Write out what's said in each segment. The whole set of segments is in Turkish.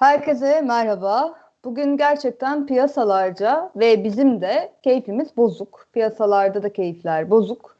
Herkese merhaba. Bugün gerçekten piyasalarca ve bizim de keyfimiz bozuk. Piyasalarda da keyifler bozuk.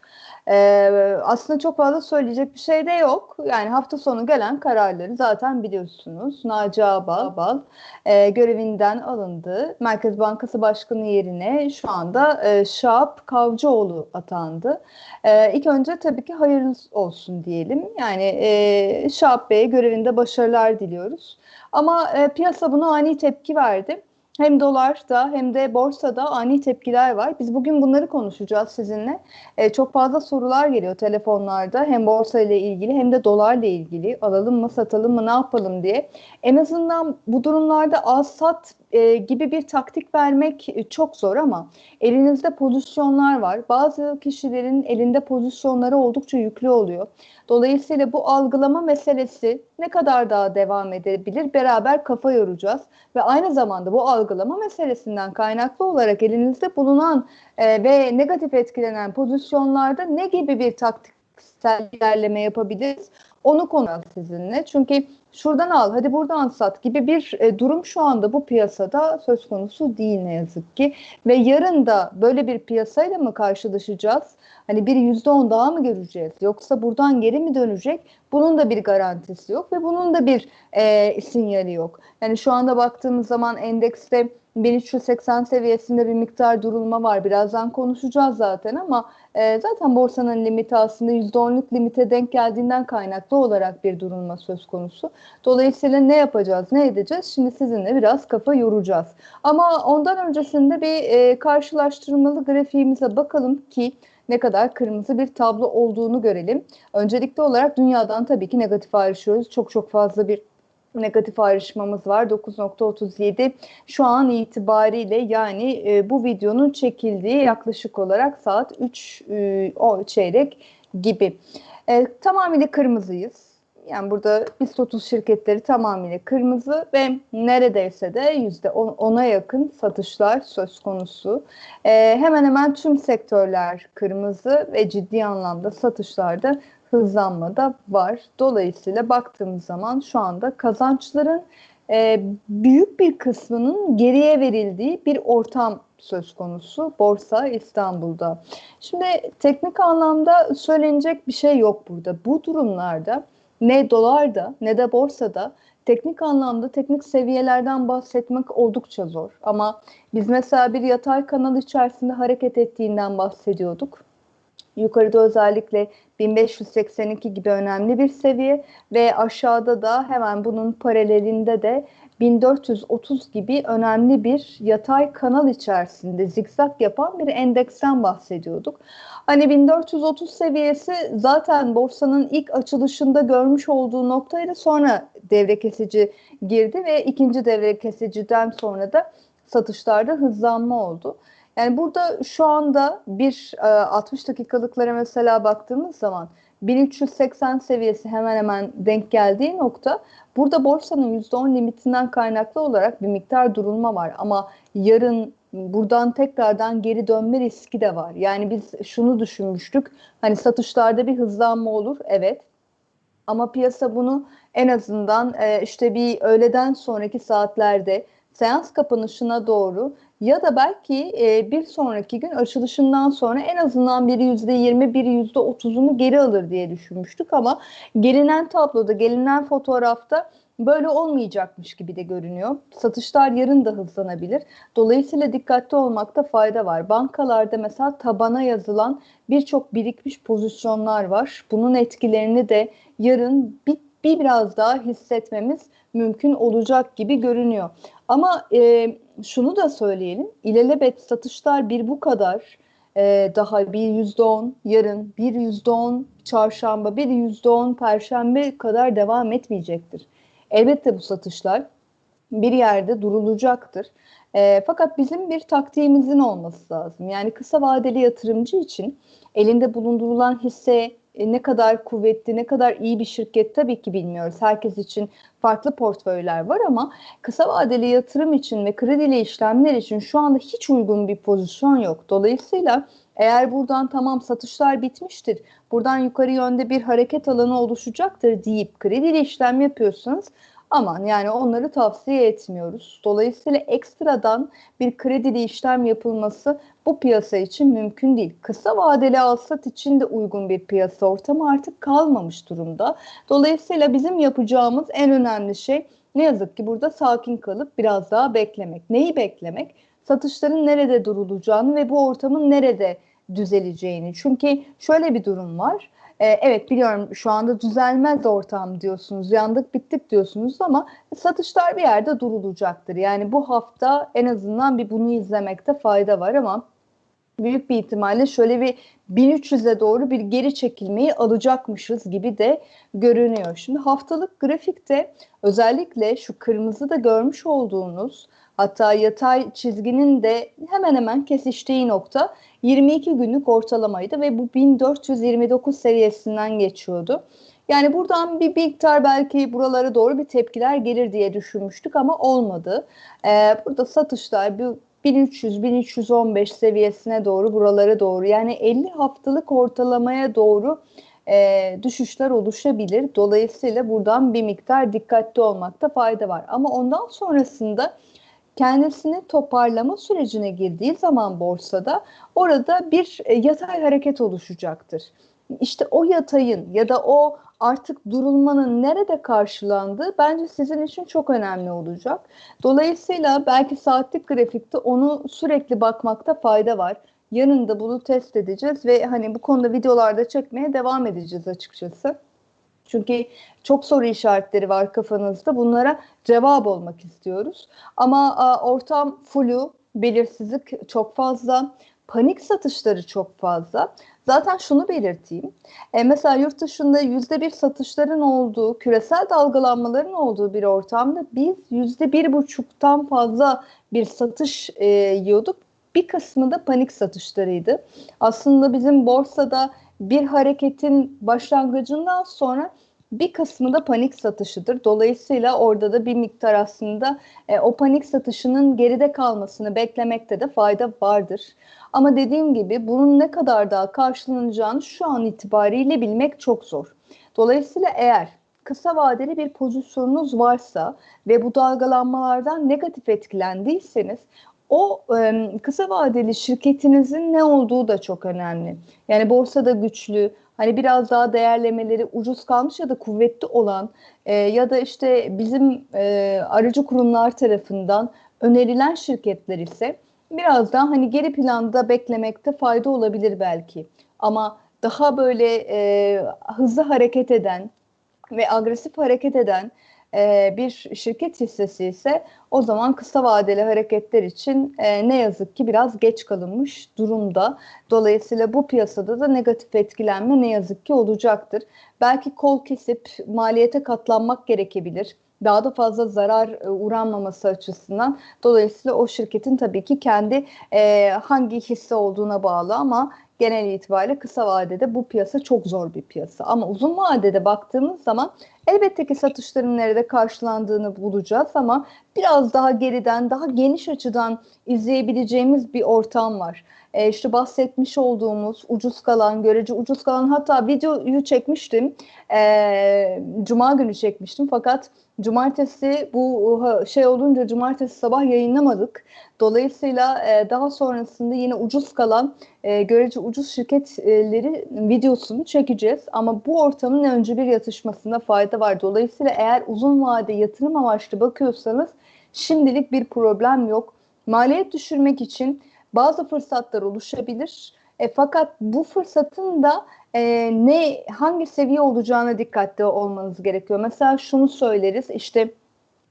Ee, aslında çok fazla söyleyecek bir şey de yok. Yani hafta sonu gelen kararları zaten biliyorsunuz. Naci Ağbal e, görevinden alındı. Merkez Bankası Başkanı yerine şu anda e, Şahap Kavcıoğlu atandı. E, ilk önce tabii ki hayırlı olsun diyelim. Yani e, Şahap Bey'e görevinde başarılar diliyoruz. Ama e, piyasa buna ani tepki verdi. Hem dolarda hem de borsada ani tepkiler var. Biz bugün bunları konuşacağız sizinle. E, çok fazla sorular geliyor telefonlarda. Hem borsa ile ilgili hem de dolarla ilgili. Alalım mı satalım mı ne yapalım diye. En azından bu durumlarda al sat e, gibi bir taktik vermek e, çok zor ama elinizde pozisyonlar var. Bazı kişilerin elinde pozisyonları oldukça yüklü oluyor. Dolayısıyla bu algılama meselesi ne kadar daha devam edebilir beraber kafa yoracağız ve aynı zamanda bu algılama meselesinden kaynaklı olarak elinizde bulunan e, ve negatif etkilenen pozisyonlarda ne gibi bir taktiksel ilerleme yapabiliriz? Onu konuşacağız sizinle. Çünkü şuradan al hadi buradan sat gibi bir e, durum şu anda bu piyasada söz konusu değil ne yazık ki. Ve yarın da böyle bir piyasayla mı karşılaşacağız? Hani bir yüzde on daha mı göreceğiz? Yoksa buradan geri mi dönecek? Bunun da bir garantisi yok ve bunun da bir e, sinyali yok. Yani şu anda baktığımız zaman endekste 1380 seviyesinde bir miktar durulma var. Birazdan konuşacağız zaten ama e, zaten borsanın limiti aslında %10'luk limite denk geldiğinden kaynaklı olarak bir durulma söz konusu. Dolayısıyla ne yapacağız, ne edeceğiz? Şimdi sizinle biraz kafa yoracağız. Ama ondan öncesinde bir e, karşılaştırmalı grafiğimize bakalım ki ne kadar kırmızı bir tablo olduğunu görelim. Öncelikli olarak dünyadan tabii ki negatif ayrışıyoruz. Çok çok fazla bir negatif ayrışmamız var 9.37 şu an itibariyle yani e, bu videonun çekildiği yaklaşık olarak saat 3 e, o çeyrek gibi. E, tamamıyla kırmızıyız. Yani burada BIST 30 şirketleri tamamıyla kırmızı ve neredeyse de %10'a yakın satışlar söz konusu. E, hemen hemen tüm sektörler kırmızı ve ciddi anlamda satışlarda hızlanma da var. Dolayısıyla baktığımız zaman şu anda kazançların e, büyük bir kısmının geriye verildiği bir ortam söz konusu Borsa İstanbul'da. Şimdi teknik anlamda söylenecek bir şey yok burada. Bu durumlarda ne dolarda ne de borsada teknik anlamda teknik seviyelerden bahsetmek oldukça zor. Ama biz mesela bir yatay kanal içerisinde hareket ettiğinden bahsediyorduk. Yukarıda özellikle 1582 gibi önemli bir seviye ve aşağıda da hemen bunun paralelinde de 1430 gibi önemli bir yatay kanal içerisinde zikzak yapan bir endeksten bahsediyorduk. Hani 1430 seviyesi zaten borsanın ilk açılışında görmüş olduğu noktayla sonra devre kesici girdi ve ikinci devre kesiciden sonra da satışlarda hızlanma oldu. Yani burada şu anda bir e, 60 dakikalıklara mesela baktığımız zaman 1380 seviyesi hemen hemen denk geldiği nokta burada borsanın %10 limitinden kaynaklı olarak bir miktar durulma var ama yarın buradan tekrardan geri dönme riski de var. Yani biz şunu düşünmüştük hani satışlarda bir hızlanma olur evet ama piyasa bunu en azından e, işte bir öğleden sonraki saatlerde seans kapanışına doğru ya da belki e, bir sonraki gün açılışından sonra en azından bir yüzde yirmi, bir yüzde otuzunu geri alır diye düşünmüştük ama gelinen tabloda, gelinen fotoğrafta böyle olmayacakmış gibi de görünüyor. Satışlar yarın da hızlanabilir. Dolayısıyla dikkatli olmakta fayda var. Bankalarda mesela tabana yazılan birçok birikmiş pozisyonlar var. Bunun etkilerini de yarın bir, bir biraz daha hissetmemiz mümkün olacak gibi görünüyor. Ama e, şunu da söyleyelim. İlelebet satışlar bir bu kadar e, daha bir yüzde on yarın, bir yüzde on çarşamba, bir yüzde on perşembe kadar devam etmeyecektir. Elbette bu satışlar bir yerde durulacaktır. E, fakat bizim bir taktiğimizin olması lazım. Yani kısa vadeli yatırımcı için elinde bulundurulan hisse e, ne kadar kuvvetli, ne kadar iyi bir şirket tabii ki bilmiyoruz. Herkes için farklı portföyler var ama kısa vadeli yatırım için ve kredili işlemler için şu anda hiç uygun bir pozisyon yok. Dolayısıyla eğer buradan tamam satışlar bitmiştir, buradan yukarı yönde bir hareket alanı oluşacaktır deyip kredili işlem yapıyorsanız aman yani onları tavsiye etmiyoruz. Dolayısıyla ekstradan bir kredili işlem yapılması bu piyasa için mümkün değil. Kısa vadeli alsat için de uygun bir piyasa ortamı artık kalmamış durumda. Dolayısıyla bizim yapacağımız en önemli şey ne yazık ki burada sakin kalıp biraz daha beklemek. Neyi beklemek? Satışların nerede durulacağını ve bu ortamın nerede düzeleceğini. Çünkü şöyle bir durum var. Ee, evet biliyorum şu anda düzelmez ortam diyorsunuz, yandık bittik diyorsunuz ama satışlar bir yerde durulacaktır. Yani bu hafta en azından bir bunu izlemekte fayda var ama büyük bir ihtimalle şöyle bir 1300'e doğru bir geri çekilmeyi alacakmışız gibi de görünüyor. Şimdi haftalık grafikte özellikle şu kırmızı da görmüş olduğunuz hatta yatay çizginin de hemen hemen kesiştiği nokta 22 günlük ortalamaydı ve bu 1429 seviyesinden geçiyordu. Yani buradan bir miktar belki buralara doğru bir tepkiler gelir diye düşünmüştük ama olmadı. Ee, burada satışlar bir 1300-1315 seviyesine doğru buralara doğru yani 50 haftalık ortalamaya doğru e, düşüşler oluşabilir. Dolayısıyla buradan bir miktar dikkatli olmakta fayda var. Ama ondan sonrasında kendisini toparlama sürecine girdiği zaman borsada orada bir e, yatay hareket oluşacaktır. İşte o yatayın ya da o artık durulmanın nerede karşılandığı bence sizin için çok önemli olacak. Dolayısıyla belki saatlik grafikte onu sürekli bakmakta fayda var. Yanında bunu test edeceğiz ve hani bu konuda videolarda çekmeye devam edeceğiz açıkçası. Çünkü çok soru işaretleri var kafanızda. Bunlara cevap olmak istiyoruz. Ama a, ortam flu, belirsizlik çok fazla, panik satışları çok fazla. Zaten şunu belirteyim. E, mesela yurt dışında yüzde bir satışların olduğu, küresel dalgalanmaların olduğu bir ortamda biz yüzde bir buçuktan fazla bir satış e, yiyorduk. Bir kısmı da panik satışlarıydı. Aslında bizim borsada bir hareketin başlangıcından sonra bir kısmı da panik satışıdır. Dolayısıyla orada da bir miktar aslında e, o panik satışının geride kalmasını beklemekte de fayda vardır. Ama dediğim gibi bunun ne kadar daha karşılanacağını şu an itibariyle bilmek çok zor. Dolayısıyla eğer kısa vadeli bir pozisyonunuz varsa ve bu dalgalanmalardan negatif etkilendiyseniz o e, kısa vadeli şirketinizin ne olduğu da çok önemli. Yani borsada güçlü, hani biraz daha değerlemeleri ucuz kalmış ya da kuvvetli olan e, ya da işte bizim e, aracı kurumlar tarafından önerilen şirketler ise biraz daha hani geri planda beklemekte fayda olabilir belki. Ama daha böyle e, hızlı hareket eden ve agresif hareket eden e, bir şirket hissesi ise o zaman kısa vadeli hareketler için e, ne yazık ki biraz geç kalınmış durumda. Dolayısıyla bu piyasada da negatif etkilenme ne yazık ki olacaktır. Belki kol kesip maliyete katlanmak gerekebilir daha da fazla zarar e, uğranmaması açısından. Dolayısıyla o şirketin tabii ki kendi hangi hisse olduğuna bağlı ama genel itibariyle kısa vadede bu piyasa çok zor bir piyasa. Ama uzun vadede baktığımız zaman elbette ki satışların nerede karşılandığını bulacağız ama biraz daha geriden, daha geniş açıdan izleyebileceğimiz bir ortam var. E, işte bahsetmiş olduğumuz ucuz kalan, görece ucuz kalan hatta videoyu çekmiştim. E, Cuma günü çekmiştim fakat Cumartesi bu şey olunca cumartesi sabah yayınlamadık. Dolayısıyla e, daha sonrasında yine ucuz kalan e, görece ucuz şirketleri videosunu çekeceğiz. Ama bu ortamın önce bir yatışmasında fayda var. Dolayısıyla eğer uzun vade yatırım amaçlı bakıyorsanız şimdilik bir problem yok. Maliyet düşürmek için bazı fırsatlar oluşabilir. E, fakat bu fırsatın da e, ne hangi seviye olacağına dikkatli olmanız gerekiyor. Mesela şunu söyleriz işte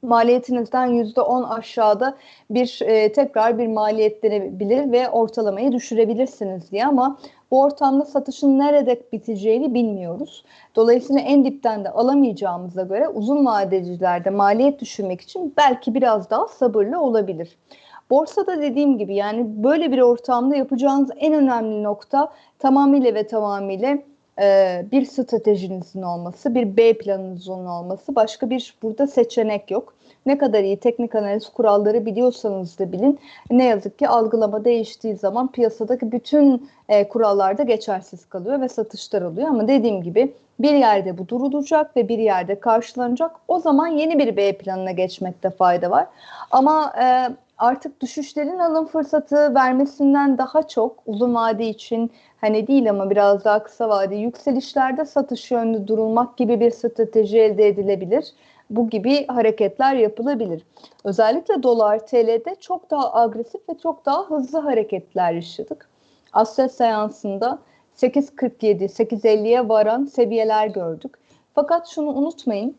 maliyetinizden yüzde on aşağıda bir e, tekrar bir maliyetlenebilir ve ortalamayı düşürebilirsiniz diye ama bu ortamda satışın nerede biteceğini bilmiyoruz. Dolayısıyla en dipten de alamayacağımıza göre uzun vadecilerde maliyet düşürmek için belki biraz daha sabırlı olabilir. Borsada dediğim gibi yani böyle bir ortamda yapacağınız en önemli nokta tamamıyla ve tamamıyla e, bir stratejinizin olması, bir B planınızın olması, başka bir burada seçenek yok. Ne kadar iyi teknik analiz kuralları biliyorsanız da bilin. Ne yazık ki algılama değiştiği zaman piyasadaki bütün e, kurallar da geçersiz kalıyor ve satışlar oluyor. Ama dediğim gibi bir yerde bu durulacak ve bir yerde karşılanacak. O zaman yeni bir B planına geçmekte fayda var. Ama e, artık düşüşlerin alım fırsatı vermesinden daha çok uzun vade için hani değil ama biraz daha kısa vade yükselişlerde satış yönlü durulmak gibi bir strateji elde edilebilir. Bu gibi hareketler yapılabilir. Özellikle dolar TL'de çok daha agresif ve çok daha hızlı hareketler yaşadık. Asya seansında 8.47, 8.50'ye varan seviyeler gördük. Fakat şunu unutmayın,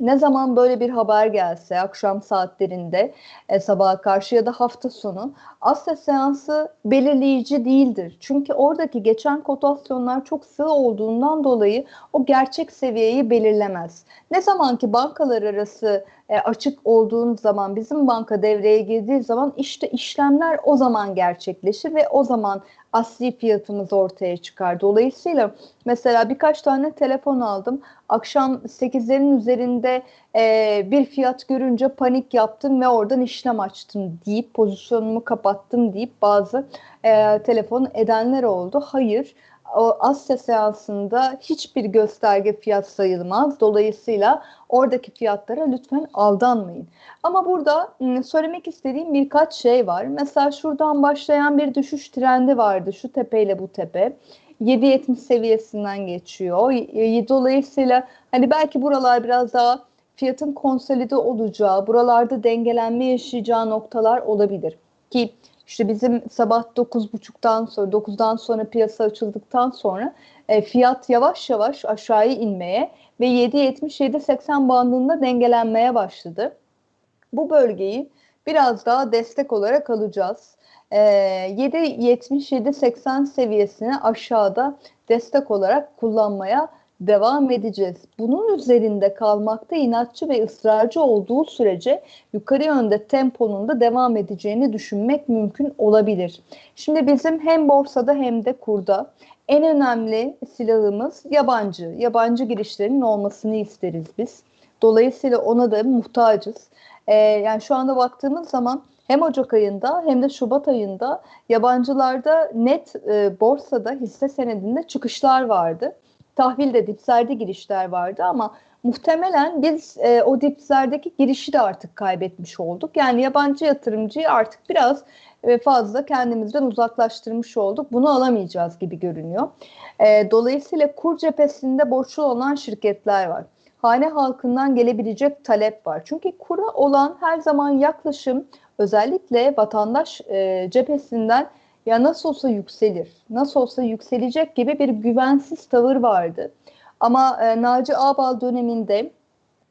ne zaman böyle bir haber gelse akşam saatlerinde e, sabaha karşı ya da hafta sonu Asya seansı belirleyici değildir. Çünkü oradaki geçen kotasyonlar çok sığ olduğundan dolayı o gerçek seviyeyi belirlemez. Ne zaman ki bankalar arası e, açık olduğun zaman bizim banka devreye girdiği zaman işte işlemler o zaman gerçekleşir ve o zaman asli fiyatımız ortaya çıkar. Dolayısıyla mesela birkaç tane telefon aldım. Akşam 8'lerin üzerinde e, bir fiyat görünce panik yaptım ve oradan işlem açtım deyip pozisyonumu kapattım deyip bazı e, telefon edenler oldu. Hayır o Asya seansında hiçbir gösterge fiyat sayılmaz. Dolayısıyla oradaki fiyatlara lütfen aldanmayın. Ama burada ıı, söylemek istediğim birkaç şey var. Mesela şuradan başlayan bir düşüş trendi vardı. Şu tepeyle bu tepe. 7.70 seviyesinden geçiyor. Dolayısıyla hani belki buralar biraz daha fiyatın konsolide olacağı, buralarda dengelenme yaşayacağı noktalar olabilir. Ki işte bizim sabah 9.30'dan sonra 9'dan sonra piyasa açıldıktan sonra e, fiyat yavaş yavaş aşağıya inmeye ve 7.70-7.80 bandında dengelenmeye başladı. Bu bölgeyi biraz daha destek olarak alacağız. E, 7.70-7.80 seviyesini aşağıda destek olarak kullanmaya devam edeceğiz. Bunun üzerinde kalmakta inatçı ve ısrarcı olduğu sürece yukarı yönde temponun da devam edeceğini düşünmek mümkün olabilir. Şimdi bizim hem borsada hem de kurda en önemli silahımız yabancı. Yabancı girişlerin olmasını isteriz biz. Dolayısıyla ona da muhtacız. Ee, yani şu anda baktığımız zaman hem Ocak ayında hem de Şubat ayında yabancılarda net e, borsada hisse senedinde çıkışlar vardı tahvilde dipserde girişler vardı ama muhtemelen biz e, o dipslerdeki girişi de artık kaybetmiş olduk. Yani yabancı yatırımcıyı artık biraz e, fazla kendimizden uzaklaştırmış olduk. Bunu alamayacağız gibi görünüyor. E, dolayısıyla kur cephesinde borçlu olan şirketler var. Hane halkından gelebilecek talep var. Çünkü kura olan her zaman yaklaşım özellikle vatandaş e, cephesinden ya nasıl olsa yükselir, nasıl olsa yükselecek gibi bir güvensiz tavır vardı. Ama e, Naci Ağbal döneminde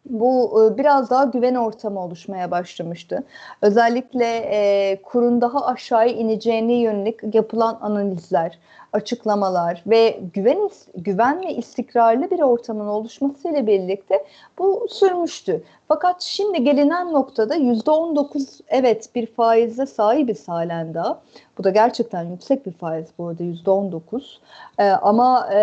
bu e, biraz daha güven ortamı oluşmaya başlamıştı. Özellikle e, kurun daha aşağıya ineceğine yönelik yapılan analizler, açıklamalar ve güven güven ve istikrarlı bir ortamın oluşmasıyla birlikte bu sürmüştü. Fakat şimdi gelinen noktada yüzde 19 evet bir faize sahibiz halen daha. Bu da gerçekten yüksek bir faiz bu arada yüzde 19. Ee, ama e,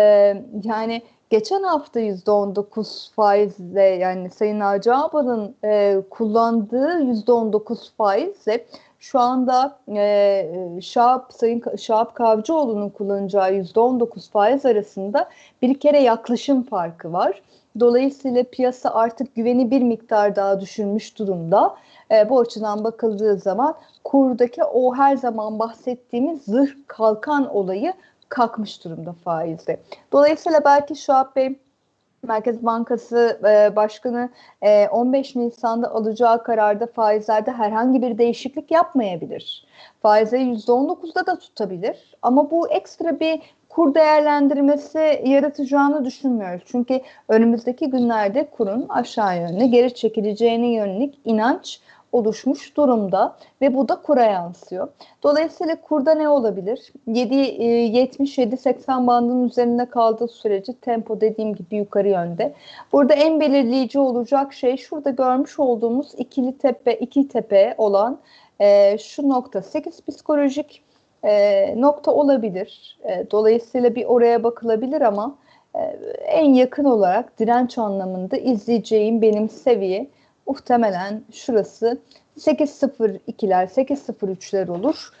yani geçen hafta %19 faizle yani Sayın Naci Ağbal'ın e, kullandığı %19 faizle şu anda e, Şahap, Sayın Şahap Kavcıoğlu'nun kullanacağı %19 faiz arasında bir kere yaklaşım farkı var. Dolayısıyla piyasa artık güveni bir miktar daha düşürmüş durumda. E, bu açıdan bakıldığı zaman kurdaki o her zaman bahsettiğimiz zırh kalkan olayı kalkmış durumda faizde. Dolayısıyla belki Şahap Bey Merkez Bankası e, Başkanı e, 15 Nisan'da alacağı kararda faizlerde herhangi bir değişiklik yapmayabilir. Faizleri %19'da da tutabilir ama bu ekstra bir kur değerlendirmesi yaratacağını düşünmüyoruz. Çünkü önümüzdeki günlerde kurun aşağı yönlü geri çekileceğine yönelik inanç oluşmuş durumda ve bu da kura yansıyor. Dolayısıyla kurda ne olabilir? 7 77 80 bandının üzerinde kaldığı sürece tempo dediğim gibi yukarı yönde. Burada en belirleyici olacak şey şurada görmüş olduğumuz ikili tepe, iki tepe olan e, şu nokta 8 psikolojik e, nokta olabilir. E, dolayısıyla bir oraya bakılabilir ama e, en yakın olarak direnç anlamında izleyeceğim benim seviye muhtemelen şurası 8.02'ler 8.03'ler olur.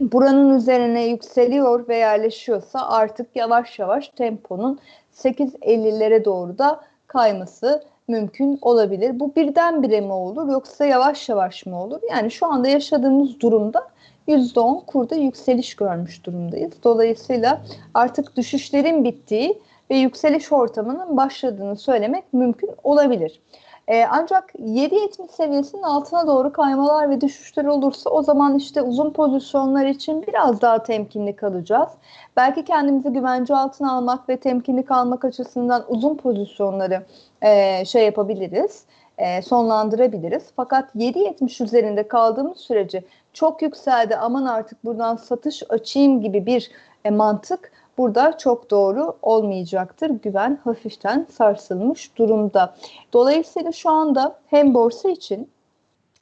Buranın üzerine yükseliyor ve yerleşiyorsa artık yavaş yavaş temponun 8.50'lere doğru da kayması mümkün olabilir. Bu birdenbire mi olur yoksa yavaş yavaş mı olur? Yani şu anda yaşadığımız durumda %10 kurda yükseliş görmüş durumdayız. Dolayısıyla artık düşüşlerin bittiği ve yükseliş ortamının başladığını söylemek mümkün olabilir. Ee, ancak 7.70 seviyesinin altına doğru kaymalar ve düşüşler olursa o zaman işte uzun pozisyonlar için biraz daha temkinli kalacağız. Belki kendimizi güvence altına almak ve temkinli kalmak açısından uzun pozisyonları e, şey yapabiliriz, e, sonlandırabiliriz. Fakat 7.70 üzerinde kaldığımız sürece çok yükseldi aman artık buradan satış açayım gibi bir e, mantık burada çok doğru olmayacaktır. Güven hafiften sarsılmış durumda. Dolayısıyla şu anda hem borsa için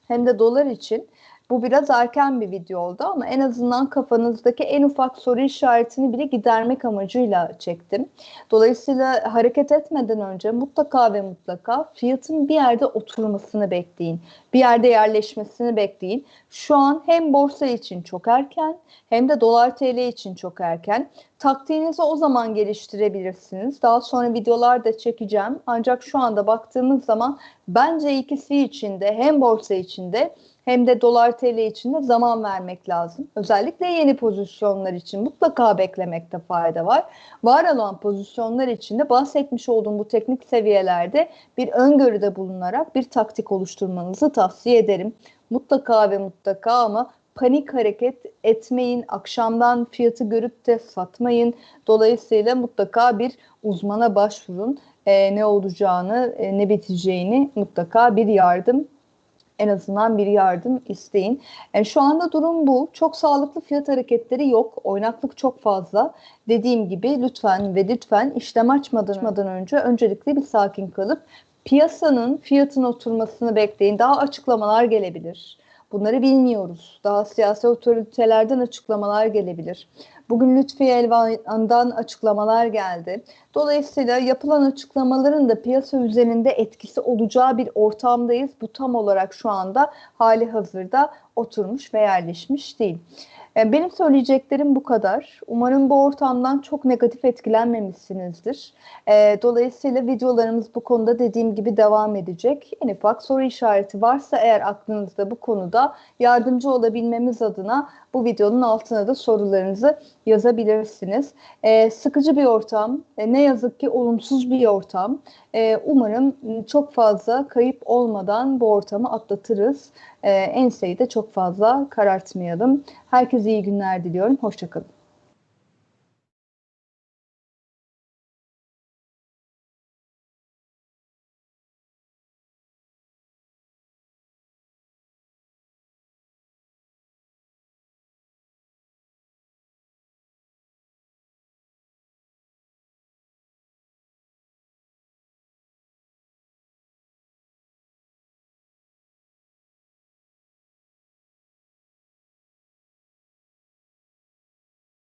hem de dolar için bu biraz erken bir video oldu ama en azından kafanızdaki en ufak soru işaretini bile gidermek amacıyla çektim. Dolayısıyla hareket etmeden önce mutlaka ve mutlaka fiyatın bir yerde oturmasını bekleyin. Bir yerde yerleşmesini bekleyin. Şu an hem borsa için çok erken hem de dolar TL için çok erken. Taktiğinizi o zaman geliştirebilirsiniz. Daha sonra videolar da çekeceğim. Ancak şu anda baktığımız zaman bence ikisi için de hem borsa için de hem de dolar TL için de zaman vermek lazım. Özellikle yeni pozisyonlar için mutlaka beklemekte fayda var. Var olan pozisyonlar için de bahsetmiş olduğum bu teknik seviyelerde bir öngörüde bulunarak bir taktik oluşturmanızı tavsiye ederim. Mutlaka ve mutlaka ama panik hareket etmeyin. Akşamdan fiyatı görüp de satmayın. Dolayısıyla mutlaka bir uzmana başvurun. E, ne olacağını, ne biteceğini mutlaka bir yardım en azından bir yardım isteyin. Yani şu anda durum bu. Çok sağlıklı fiyat hareketleri yok. Oynaklık çok fazla. Dediğim gibi lütfen ve lütfen işlem açmadan, açmadan önce öncelikle bir sakin kalıp piyasanın fiyatın oturmasını bekleyin. Daha açıklamalar gelebilir. Bunları bilmiyoruz. Daha siyasi otoritelerden açıklamalar gelebilir. Bugün Lütfi Elvan'dan açıklamalar geldi. Dolayısıyla yapılan açıklamaların da piyasa üzerinde etkisi olacağı bir ortamdayız. Bu tam olarak şu anda hali hazırda oturmuş ve yerleşmiş değil. E, benim söyleyeceklerim bu kadar. Umarım bu ortamdan çok negatif etkilenmemişsinizdir. E, dolayısıyla videolarımız bu konuda dediğim gibi devam edecek. En ufak soru işareti varsa eğer aklınızda bu konuda yardımcı olabilmemiz adına bu videonun altına da sorularınızı yazabilirsiniz. E, sıkıcı bir ortam, e, ne yazık ki olumsuz bir ortam. E, umarım çok fazla kayıp olmadan bu ortamı atlatırız. E, enseyi de çok fazla karartmayalım. Herkese iyi günler diliyorum. Hoşçakalın.